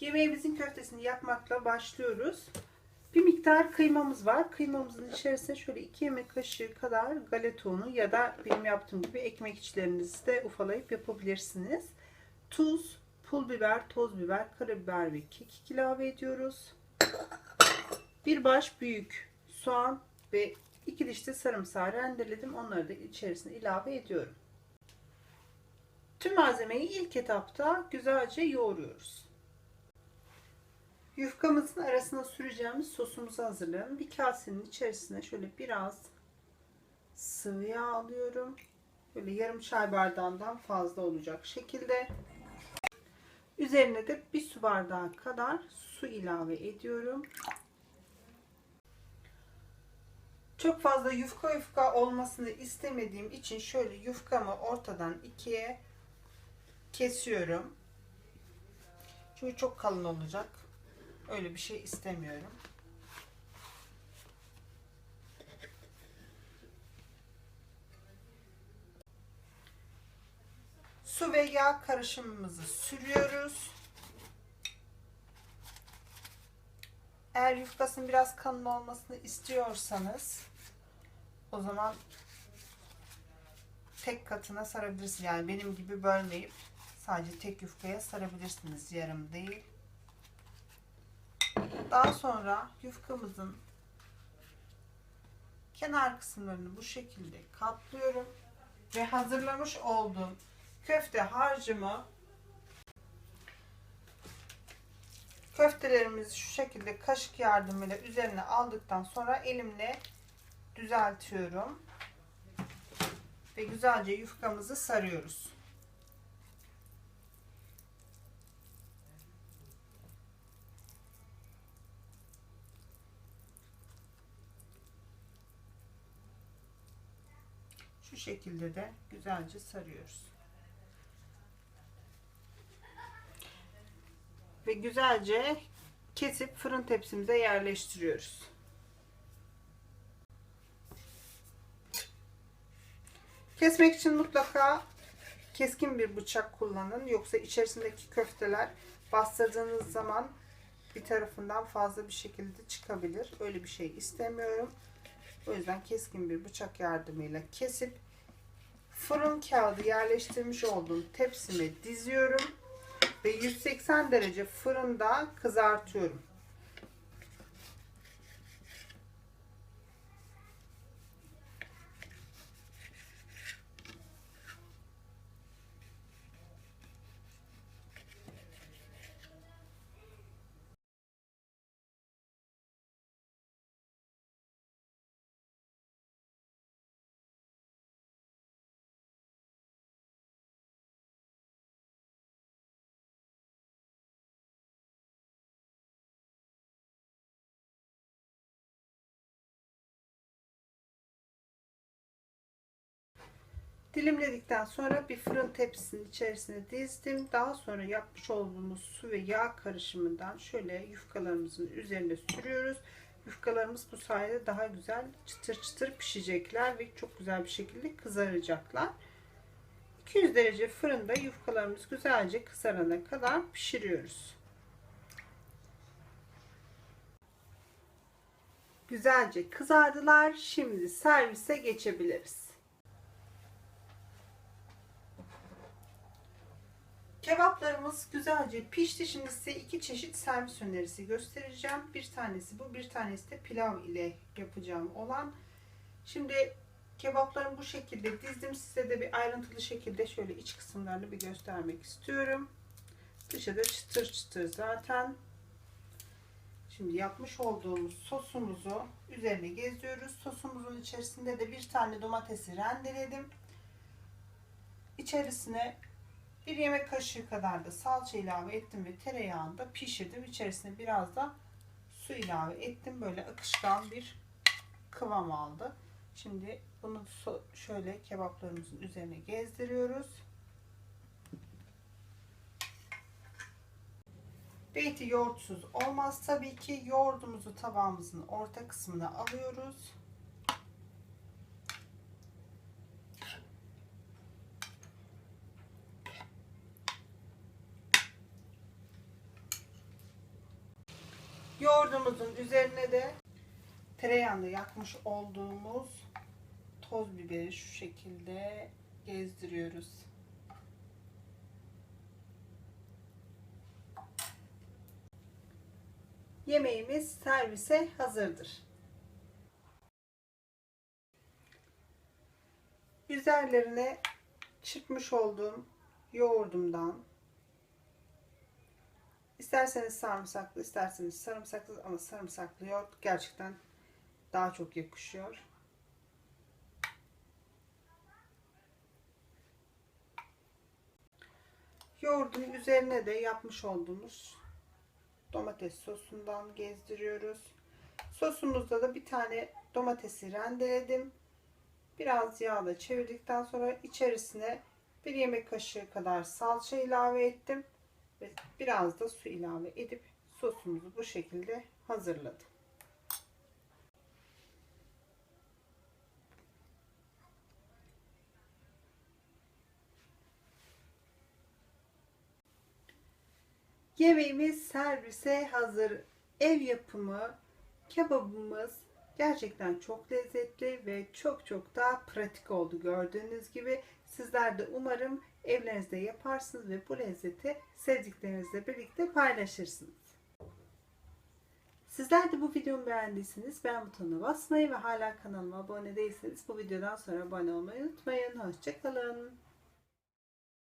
Yemeğimizin köftesini yapmakla başlıyoruz. Bir miktar kıymamız var. Kıymamızın içerisine şöyle 2 yemek kaşığı kadar galeta unu ya da benim yaptığım gibi ekmek içlerinizi de ufalayıp yapabilirsiniz. Tuz, pul biber, toz biber, karabiber ve kekik ilave ediyoruz. Bir baş büyük soğan ve iki diş de sarımsağı rendeledim. Onları da içerisine ilave ediyorum. Tüm malzemeyi ilk etapta güzelce yoğuruyoruz. Yufkamızın arasına süreceğimiz sosumuzu hazırlayalım. Bir kasenin içerisine şöyle biraz sıvı yağ alıyorum. Böyle yarım çay bardağından fazla olacak şekilde. Üzerine de bir su bardağı kadar su ilave ediyorum. Çok fazla yufka yufka olmasını istemediğim için şöyle yufkamı ortadan ikiye kesiyorum. Çünkü çok kalın olacak. Öyle bir şey istemiyorum. Su ve yağ karışımımızı sürüyoruz. Eğer yufkasının biraz kalın olmasını istiyorsanız o zaman tek katına sarabilirsiniz. Yani benim gibi bölmeyip sadece tek yufkaya sarabilirsiniz. Yarım değil. Daha sonra yufkamızın kenar kısımlarını bu şekilde katlıyorum ve hazırlamış olduğum köfte harcımı köftelerimizi şu şekilde kaşık yardımıyla üzerine aldıktan sonra elimle düzeltiyorum ve güzelce yufkamızı sarıyoruz. Şu şekilde de güzelce sarıyoruz. Ve güzelce kesip fırın tepsimize yerleştiriyoruz. Kesmek için mutlaka keskin bir bıçak kullanın. Yoksa içerisindeki köfteler bastırdığınız zaman bir tarafından fazla bir şekilde çıkabilir. Öyle bir şey istemiyorum. O yüzden keskin bir bıçak yardımıyla kesip fırın kağıdı yerleştirmiş olduğum tepsime diziyorum ve 180 derece fırında kızartıyorum. Dilimledikten sonra bir fırın tepsisinin içerisine dizdim. Daha sonra yapmış olduğumuz su ve yağ karışımından şöyle yufkalarımızın üzerine sürüyoruz. Yufkalarımız bu sayede daha güzel çıtır çıtır pişecekler ve çok güzel bir şekilde kızaracaklar. 200 derece fırında yufkalarımız güzelce kızarana kadar pişiriyoruz. Güzelce kızardılar. Şimdi servise geçebiliriz. Kebaplarımız güzelce pişti. Şimdi size iki çeşit servis önerisi göstereceğim. Bir tanesi bu, bir tanesi de pilav ile yapacağım olan. Şimdi kebaplarımı bu şekilde dizdim. Size de bir ayrıntılı şekilde şöyle iç kısımlarını bir göstermek istiyorum. Dışı da çıtır çıtır zaten. Şimdi yapmış olduğumuz sosumuzu üzerine geziyoruz. Sosumuzun içerisinde de bir tane domatesi rendeledim. İçerisine bir yemek kaşığı kadar da salça ilave ettim ve tereyağında pişirdim. İçerisine biraz da su ilave ettim. Böyle akışkan bir kıvam aldı. Şimdi bunu şöyle kebaplarımızın üzerine gezdiriyoruz. Beyti yoğurtsuz olmaz tabii ki. Yoğurdumuzu tabağımızın orta kısmına alıyoruz. Yoğurdumuzun üzerine de tereyağında yakmış olduğumuz toz biberi şu şekilde gezdiriyoruz. Yemeğimiz servise hazırdır. Üzerlerine çırpmış olduğum yoğurdumdan isterseniz sarımsaklı isterseniz sarımsaksız ama sarımsaklı yoğurt gerçekten daha çok yakışıyor. Yoğurdun üzerine de yapmış olduğumuz domates sosundan gezdiriyoruz. Sosumuzda da bir tane domatesi rendeledim. Biraz yağla çevirdikten sonra içerisine bir yemek kaşığı kadar salça ilave ettim ve biraz da su ilave edip sosumuzu bu şekilde hazırladım. Yemeğimiz servise hazır. Ev yapımı kebabımız gerçekten çok lezzetli ve çok çok daha pratik oldu gördüğünüz gibi. Sizler de umarım evlerinizde yaparsınız ve bu lezzeti sevdiklerinizle birlikte paylaşırsınız. Sizler de bu videomu beğendiyseniz beğen butonuna basmayı ve hala kanalıma abone değilseniz bu videodan sonra abone olmayı unutmayın. Hoşçakalın.